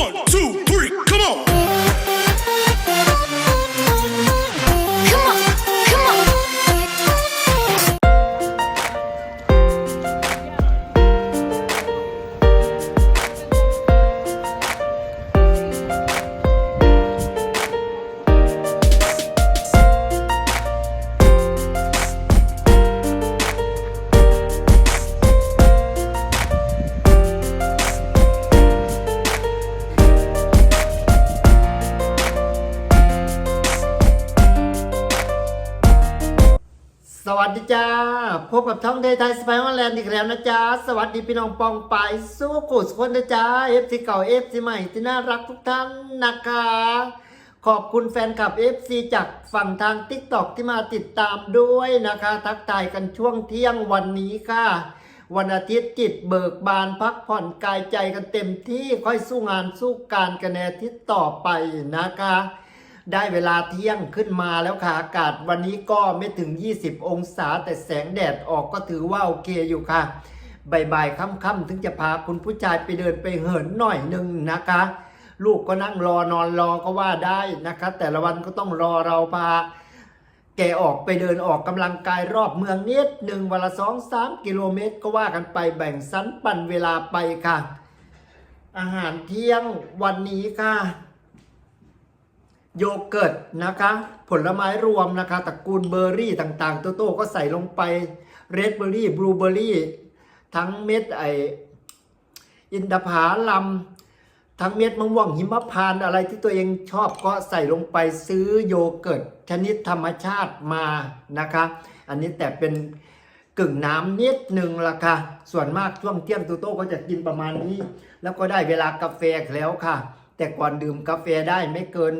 One, two, พบกับช่องเดย์ไทยสไปฮอลแลนด์อีกแล้วนะจ๊ะ สวัสดีพี่น้องปองปายสู้กุศคนนะจ๊ะเอฟซีเก่าเอฟซีใหม่ที่น่ารักทุกท่านนะคะ ขอบคุณแฟนคลับ FC จากฝั่งทาง t ิ k t o k ที่มาติดตามด้วยนะคะ ทักทายกันช่วงเที่ยงวันนี้ค่ะ วันอาทิตย์จิตเบิกบานพักผ่อนกายใจกันเต็มที่ค่อยสู้งานสู้การกันในอาทิตย์ต่อไปนะคะ ได้เวลาเที่ยงขึ้นมาแล้วค่ะอากาศวันนี้ก็ไม่ถึง 20 องศาแต่แสงแดดออกก็ถือว่าโอเคอยู่ค่ะบ่ายๆค่ำๆถึงจะพาคุณผู้ชายไปเดินไปเหินหน่อยหนึ่งนะคะ ลูกก็นั่งรอนอนรอก็ว่าได้นะคะ แต่ละวันก็ต้องรอเราพาแกออกไปเดินออกกำลังกายรอบเมืองนิดหนึ่งวันละสองสามกิโลเมตร ก็ว่ากันไปแบ่งสันปันเวลาไปค่ะ อาหารเที่ยงวันนี้ค่ะ โยเกิร์ตนะคะ ผลไม้รวมนะคะตระกูลเบอร์รี่ต่างๆ โตโต้ก็ใส่ลงไปเรดเบอร์รี่บลูเบอร์รี่ทั้งเม็ดไออินทผลัมทั้งเม็ดมะม่วงหิมพานต์อะไรที่ตัวเองชอบก็ใส่ลงไปซื้อโยเกิร์ตชนิดธรรมชาติมานะคะ อันนี้แต่เป็นกึ่งน้ำนิดหนึ่งละค่ะ ส่วนมากช่วงเที่ยงโตโต้ก็จะกินประมาณนี้ แล้วก็ได้เวลากาแฟแล้วค่ะ แต่ก่อนดื่มกาแฟได้ไม่เกิน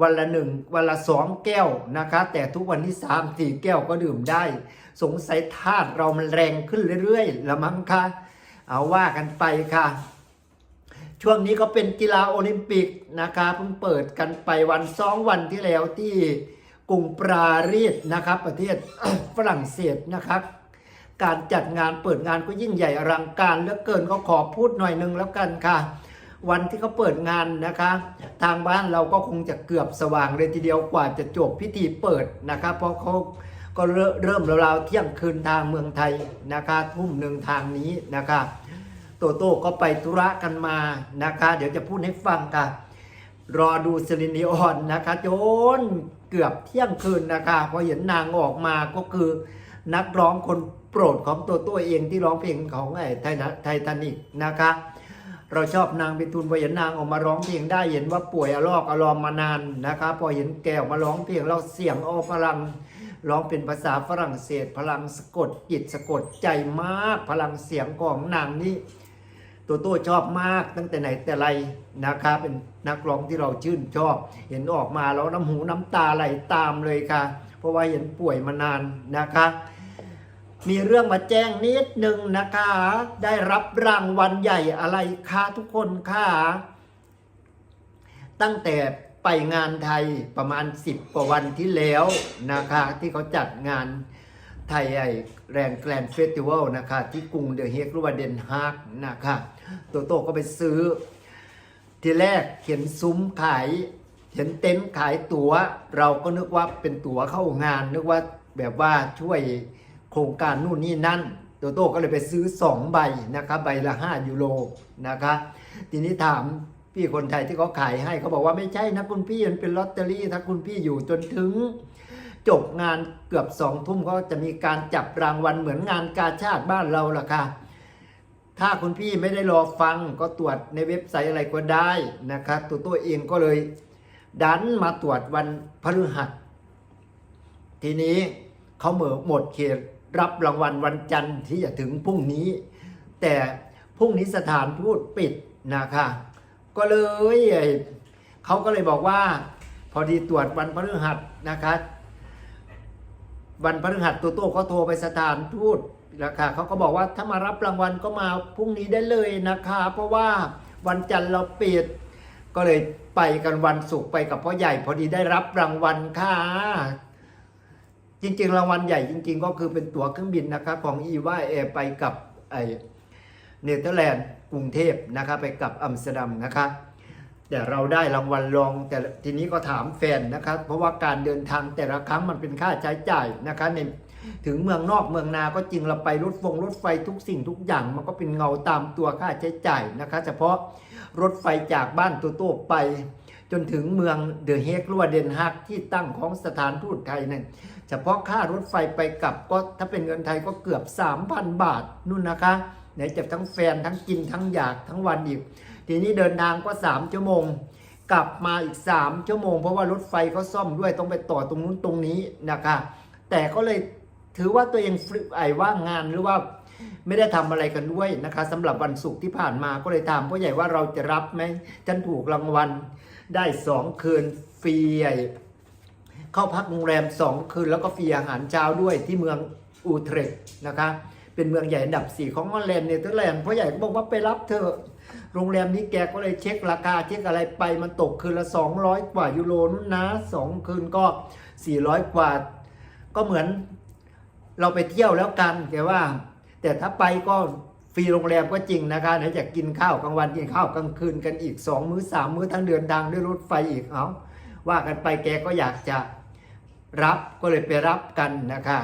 วันละหนึ่งวันละสองแก้วนะคะ แต่ทุกวันที่สามสี่แก้วก็ดื่มได้ สงสัยธาตุเรามันแรงขึ้นเรื่อยๆละมั้งคะเอาว่ากันไปค่ะ ช่วงนี้ก็เป็นกีฬาโอลิมปิกนะคะเพิ่งเปิดกันไปวันสองวันที่แล้วที่กรุงปรารีสนะครับ ประเทศฝรั่งเศสนะครับการจัดงานเปิดงานก็ยิ่งใหญ่อลังการเหลือเกินก็ขอพูดหน่อยนึงแล้วกันค่ะ วันที่เขาเปิดงานนะคะ ทางบ้านเราก็คงจะเกือบสว่างเลยทีเดียวกว่าจะจบพิธีเปิดนะคะเพราะเขาก็เริ่มราวๆเที่ยงคืนทางเมืองไทยนะคะทุ่มหนึ่งทางนี้นะคะโตโต้ก็ไปธุระกันมานะคะ เดี๋ยวจะพูดให้ฟังค่ะ รอดูเซลินีออนนะคะจนเกือบเที่ยงคืนนะคะพอเห็นนางออกมาก็คือนักร้องคนโปรดของตัวตัวเองที่ร้องเพลงของไอ้ไทนะไททานิกนะคะ เราชอบนางเป็นทุนพอเห็นนางออกมาร้องเพลงได้เห็นว่าป่วยอลอกอลอมมานานนะคะพอเห็นแกออกมาร้องเพลงเราเสียงออพลังร้องเป็นภาษาฝรั่งเศส พลังสะกดจิตสะกดใจมากพลังเสียงของนางนี่ตัวโต้ชอบมากตั้งแต่ไหนแต่ไรนะคะเป็นนักร้องที่เราชื่นชอบ เห็นออกมาแล้วน้ำหูน้ำตาไหลตามเลยค่ะ เพราะว่าเห็นป่วยมานานนะคะ มีเรื่องมาแจ้งนิดหนึ่งนะคะ ได้รับรางวัลใหญ่อะไรคะทุกคนคะตั้งแต่ไปงานไทยประมาณ 10 กว่าวันที่แล้วนะคะ ที่เขาจัดงานไทยไอแรนแกรนเฟสติวัลนะคะ ที่กรุงเดอะเฮกหรือว่าเดนฮากนะคะโตโต้ก็ไปซื้อ ทีแรกเห็นซุ้มขาย เห็นเต็นท์ขายตั๋ว เราก็นึกว่าเป็นตั๋วเข้างาน นึกว่าแบบว่าช่วย โครงการนู่นนี่นั่นโตโต้ก็เลยไปซื้อ 2 ใบนะคะใบละ 5 ยูโรนะคะทีนี้ถามพี่คนไทยที่เขาขายให้เขาบอกว่าไม่ใช่นะคุณพี่มันเป็นลอตเตอรี่ถ้าคุณพี่อยู่จนถึง จบงานเกือบสองทุ่มเขาจะมีการจับรางวัลเหมือนงานกาชาติบ้านเราล่ะค่ะถ้าคุณพี่ไม่ได้รอฟังก็ตรวจในเว็บไซต์อะไรก็ได้นะครับตัวตัวเองก็เลย ดันมาตรวจวันพฤหัส ทีนี้เขาเหมือหมดเขต รับรางวัลวันจันทร์ที่จะถึงพรุ่งนี้ แต่พรุ่งนี้สถานทูตปิดนะคะก็เลยเขาก็เลยบอกว่า พอดีตรวจวันพฤหัสนะคะวันพฤหัสตัวโต้เขาโทรไปสถานทูตนะคะเขาก็บอกว่าถ้ามารับรางวัลก็มาพรุ่งนี้ได้เลยนะคะ เพราะว่าวันจันทร์เราปิด ก็เลยไปกันวันศุกร์ไปกับพ่อใหญ่ พอดีได้รับรางวัลค่ะ จริงๆ รางวัลใหญ่จริง ๆ ก็คือเป็นตั๋วเครื่องบินนะคะของอีวาแอร์ไปกับไอเนเธอร์แลนด์กรุงเทพนะคะไปกับอัมสเตอร์ดัมนะคะแต่เราได้รางวัลรองแต่ทีนี้ก็ถามแฟนนะครับ เพราะว่าการเดินทางแต่ละครั้งมันเป็นค่าใช้จ่ายนะคะในถึงเมืองนอกเมืองนาก็จริงเราไปรถฟงรถไฟทุกสิ่งทุกอย่างมันก็เป็นเงาตามตัวค่าใช้จ่ายนะคะ เฉพาะรถไฟจากบ้านตัวโตไป จนถึงเมืองเดอะเฮกหรือว่าเดนฮากที่ตั้งของสถานทูตไทยนั่นเฉพาะค่ารถไฟไปกลับก็ถ้าเป็นเงินไทยก็เกือบ 3,000 บาทนู่นนะคะไหนจะทั้งแฟนทั้งกินทั้งอยากทั้งวันอีก ทีนี้เดินทางก็ 3 ชั่วโมง กลับมาอีก 3 ชั่วโมง เพราะว่ารถไฟเขาซ่อมด้วยต้องไปต่อตรงนู้นตรงนี้นะคะ แต่ก็เลยถือว่าตัวเองฟรีไอ้ว่างงานหรือว่า ไม่ได้ทำอะไรกันด้วยนะคะสำหรับวันศุกร์ที่ผ่านมาก็เลยถามพ่อใหญ่ว่าเราจะรับไหมฉันถูกรางวัลได้สองคืนฟรีเข้าพักโรงแรมสองคืนแล้วก็ฟรีอาหารเช้าด้วยที่เมืองอูเทรคนะคะเป็นเมืองใหญ่อันดับสี่ของฮอลแลนด์เนเธอร์แลนด์พ่อใหญ่ก็บอกว่าไปรับเธอะโรงแรมนี้แกก็เลยเช็คราคาเช็คอะไรไปมันตกคืนละ 200 กว่ายูโรนู่นนะสองคืนก็ 400 กว่า ก็เหมือนเราไปเที่ยวแล้วกันแกว่า แต่ถ้าไปก็ฟรีโรงแรมก็จริงนะคะไหนจะกินข้าวกลางวันกินข้าวกลางคืนกันอีก2มื้อสามมื้อทั้งเดินทางด้วยรถไฟอีกเอาว่ากันไปแกก็อยากจะรับก็เลยไปรับกันนะคะ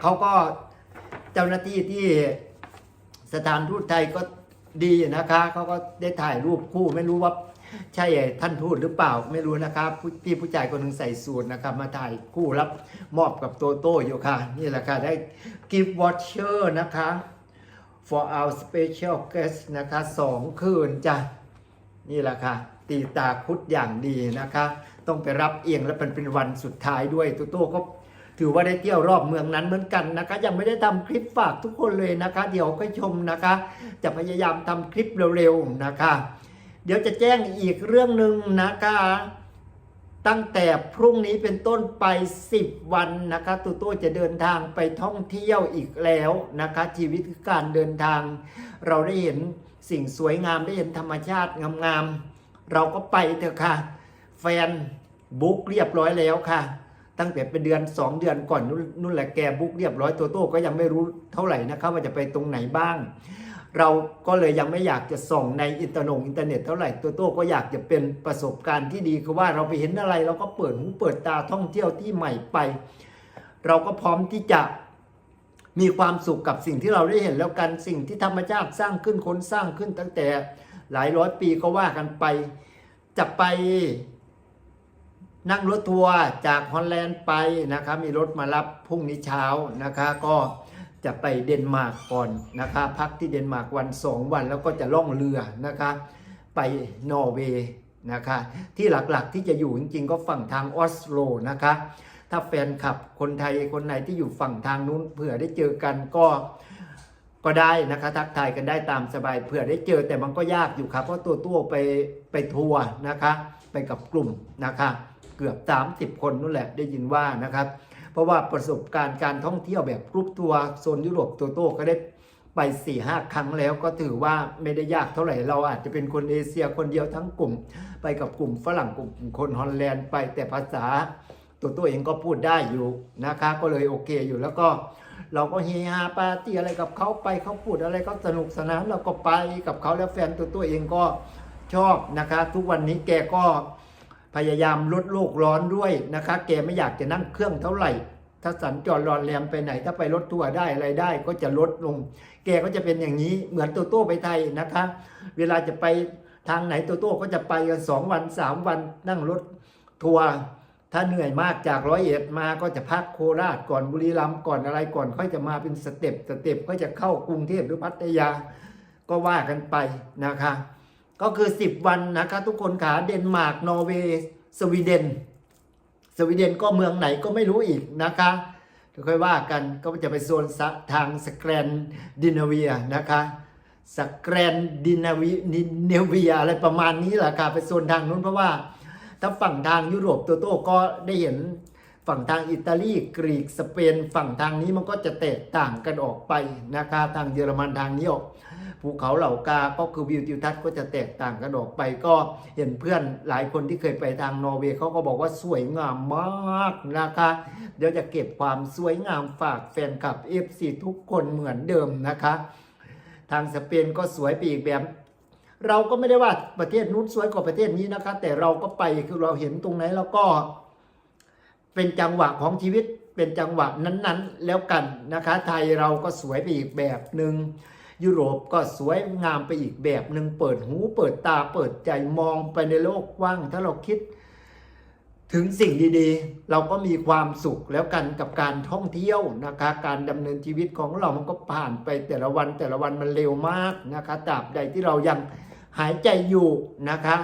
เขาก็เจ้าหน้าที่ที่สถานทูตไทยก็ดีนะคะเขาก็ได้ถ่ายรูปคู่ไม่รู้ว่า ใช่ท่านทูตหรือเปล่าไม่รู้นะครับพี่ผู้ชายคนหนึ่งใส่สูทนะครับ มาถ่ายคู่รับมอบกับโตโต้อยู่ค่ะ นี่แหละค่ะ ได้ gift watcher นะคะ for our special guest นะคะสองคืนจ้ะ นี่แหละค่ะ ตีตาคุดอย่างดีนะคะ ต้องไปรับเองและเป็นเป็นวันสุดท้ายด้วยโตโต้ก็ถือว่าได้เที่ยวรอบเมืองนั้นเหมือนกันนะคะ ยังไม่ได้ทำคลิปฝากทุกคนเลยนะคะ เดี๋ยวก็ชมนะคะ จะพยายามทำคลิปเร็วๆนะคะ เดี๋ยวจะแจ้งอีกเรื่องหนึ่งนะคะตั้งแต่พรุ่งนี้เป็นต้นไป 10 วันนะคะตูโต้จะเดินทางไปท่องเที่ยวอีกแล้วนะคะ ชีวิตคือการเดินทาง เราได้เห็นสิ่งสวยงามได้เห็นธรรมชาติงามๆเราก็ไปเถอะค่ะ แฟนบุ๊กเรียบร้อยแล้วค่ะ ตั้งแต่เป็นเดือน 2 เดือนก่อนนู่นแหละแกบุ๊กเรียบร้อยตัวโต้ก็ยังไม่รู้เท่าไหร่นะคะว่าจะไปตรงไหนบ้าง เราก็เลยยังไม่อยากจะส่องในอินเทอร์น็ตอินเทอร์เน็ตเท่าไหร่ตัวโต้ก็อยากจะเป็นประสบการณ์ที่ดีคือว่าเราไปเห็นอะไรเราก็เปิดหูเปิดตาท่องเที่ยวที่ใหม่ไป เราก็พร้อมที่จะมีความสุขกับสิ่งที่เราได้เห็นแล้วกันสิ่งที่ธรรมชาติสร้างขึ้นคนสร้างขึ้นตั้งแต่หลายร้อยปีก็ว่ากันไป จะไปนั่งรถทัวร์จากฮอลแลนด์ไปนะคะมีรถมารับพรุ่งนี้เช้านะคะก็ จะไปเดนมาร์กก่อนนะคะพักที่เดนมาร์กวันสองวันแล้วก็จะล่องเรือนะคะ ไปนอร์เวย์นะคะที่หลักๆที่จะอยู่จริงๆ ก็ฝั่งทางออสโลนะคะถ้าแฟนคลับคนไทยคนไหนที่อยู่ฝั่งทางนู้นเผื่อได้เจอกันก็ก็ได้นะคะทักทายกันได้ตามสบายเผื่อได้เจอแต่มันก็ยากอยู่ครับเพราะตัวตัวไปไปทัวร์นะคะ ไปกับกลุ่มนะคะ เกือบ 30 คนนู่นแหละได้ยินว่านะครับ เพราะว่าประสบการณ์การท่องเที่ยวแบบกรุ๊ปทัวร์โซนยุโรปตัวโต้ก็ได้ไป4ี่ห้าครั้งแล้วก็ถือว่าไม่ได้ยากเท่าไหร่เราอาจจะเป็นคนเอเชียคนเดียวทั้งกลุ่ม ไปกับกลุ่มฝรั่งกลุ่มคนฮอลแลนด์ไปแต่ภาษาตัวตัวเองก็พูดได้อยู่นะคะ ก็เลยโอเคอยู่แล้วก็เราก็เฮฮาปาร์ตี้อะไรกับเขาไปเขาพูดอะไรก็สนุกสนานเราก็ไปกับเขาแล้วแฟนตัวตัวเองก็ชอบนะคะ ทุกวันนี้แกก็ พยายามลดโลกร้อนด้วยนะคะ แกไม่อยากจะนั่งเครื่องเท่าไหร่ ถ้าสัญจรรอนแรมไปไหน ถ้าไปรถทัวร์ได้อะไรได้ ก็จะลดลง แกก็จะเป็นอย่างนี้เหมือนตัวโต้ไปไทยนะคะ เวลาจะไปทางไหนตัวโต้ก็จะไปกันสองวันสามวันนั่งรถทัวร์ถ้าเหนื่อยมากจากร้อยเอ็ดมาก็จะพักโคราชก่อนบุรีรัมย์ก่อนอะไรก่อน ค่อยจะมาเป็นสเต็ปสเต็ปก็จะเข้ากรุงเทพหรือพัทยาก็ว่ากันไปนะคะ ก็คือ 10 วันนะคะทุกคนขาเดนมาร์กนอร์เวย์สวีเดน สวีเดนก็เมืองไหนก็ไม่รู้อีกนะคะเดี๋ยวค่อยว่ากันก็จะไปโซนทางสแกรนดิเนเวียนะคะสแกรนดิเนวีเนเวียอะไรประมาณนี้แหละค่ะไปโซนทางนู้นเพราะว่า ถ้าฝั่งทางยุโรปตัวโต้ก็ได้เห็นฝั่งทางอิตาลีกรีกสเปน ฝั่งทางนี้มันก็จะแตกต่างกันออกไปนะคะทางเยอรมันทางนี้ออก ภูเขาเหล่ากา ก็คือวิวทิวทัศน์ก็จะแตกต่างกันออกไปก็เห็นเพื่อนหลายคนที่เคยไปทางนอร์เวย์เขาก็บอกว่าสวยงามมากนะคะ เดี๋ยวจะเก็บความสวยงามฝากแฟนคลับ FC ทุกคนเหมือนเดิมนะคะ ทางสเปนก็สวยไปอีกแบบเราก็ไม่ได้ว่าประเทศนู้นสวยกว่าประเทศนี้นะคะ แต่เราก็ไปคือเราเห็นตรงไหนเราก็เป็นจังหวะของชีวิตเป็นจังหวะนั้นๆ แล้วกันนะคะ ไทยเราก็สวยไปอีกแบบหนึ่ง ยุโรปก็สวยงามไปอีกแบบหนึ่งเปิดหูเปิดตาเปิดใจมองไปในโลกกว้าง ถ้าเราคิดถึงสิ่งดีๆ เราก็มีความสุขแล้วกันกับการท่องเที่ยวนะคะ การดำเนินชีวิตของเรามันก็ผ่านไปแต่ละวันแต่ละวันมันเร็วมากนะคะตราบใดที่เรายังหายใจอยู่นะคะ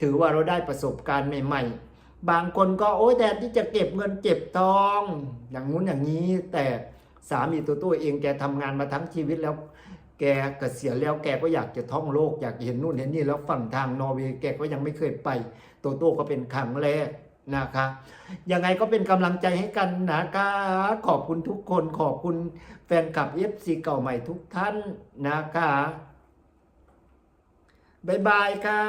ถือว่าเราได้ประสบการณ์ใหม่ ๆ บางคนก็โอ้ยแทนที่จะเก็บเงินเก็บทอง อย่างงู้นอย่างนี้แต่สามีตัวตัวเองแกทำงานมาทั้งชีวิตแล้ว แกเกษียณแล้วแกก็อยากจะท่องโลกอยากเห็นนู่นเห็นนี่แล้วฝั่งทางนอร์เวย์แกก็ยังไม่เคยไป โตโต้ก็เป็นครั้งแรกนะคะยังไงก็เป็นกำลังใจให้กันนะคะขอบคุณทุกคนขอบคุณแฟนคลับเอฟซีเก่าใหม่ทุกท่านนะคะบ๊ายบายค่ะ